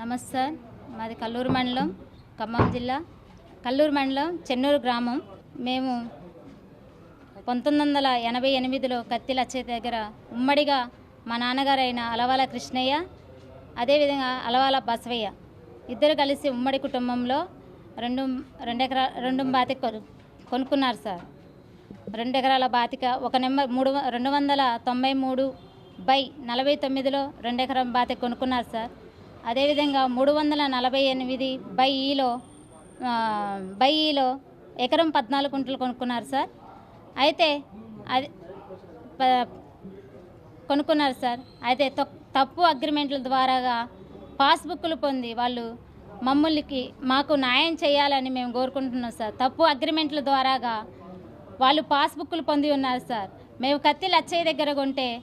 నమస్తే. మాది కల్లూరు మండలం ఖమ్మం జిల్లా. కల్లూరు మండలం చెన్నూరు గ్రామం. మేము పంతొమ్మిది వందల ఎనభై ఎనిమిదిలో కత్తి లచ్చయ్య దగ్గర ఉమ్మడిగా మా నాన్నగారైన అలవాల కృష్ణయ్య అదేవిధంగా అలవాల బసవయ్య ఇద్దరు కలిసి ఉమ్మడి కుటుంబంలో రెండు రెండెకరా రెండు బాతిక కొనుక్కున్నారు సార్. రెండు ఎకరాల బాతిక ఒక నెంబర్ మూడు రెండు వందల తొంభై మూడు బై నలభై తొమ్మిదిలో రెండు ఎకరం బాతిక కొనుక్కున్నారు సార్. అదేవిధంగా మూడు వందల నలభై ఎనిమిది బై ఈలో బై ఈలో ఎకరం పద్నాలుగు కుంటలు కొనుక్కున్నారు సార్. అయితే అది ప- కొనుక్కున్నారు సార్. అయితే తప్పు అగ్రిమెంట్ల ద్వారాగా పాస్బుక్లు పొంది వాళ్ళు మమ్మల్కి మాకు న్యాయం చేయాలని మేము కోరుకుంటున్నాం సార్. తప్పు అగ్రిమెంట్ల ద్వారాగా వాళ్ళు పాస్బుక్లు పొంది ఉన్నారు సార్. మేము కత్తి లచ్చయ్య దగ్గర కొంటే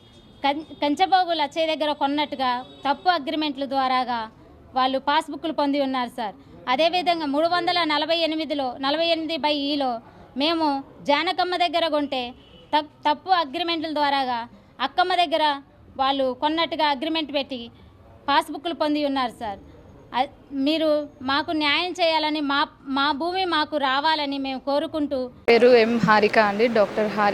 కంచబాబు లచ్చయ్య దగ్గర కొన్నట్టుగా తప్పు అగ్రిమెంట్ల ద్వారాగా వాళ్ళు పాస్బుక్లు పొంది ఉన్నారు సార్. అదేవిధంగా మూడు వందల నలభై ఎనిమిదిలో నలభై ఎనిమిది బై ఈలో మేము జానకమ్మ దగ్గర కొంటే తప్పు అగ్రిమెంట్ల ద్వారాగా అక్కమ్మ దగ్గర వాళ్ళు కొన్నట్టుగా అగ్రిమెంట్ పెట్టి పాస్బుక్లు పొంది ఉన్నారు సార్. మీరు మాకు న్యాయం చేయాలని మా మా భూమి మాకు రావాలని మేము కోరుకుంటూ పేరు ఎం హారిక అండి డాక్టర్ హారిక.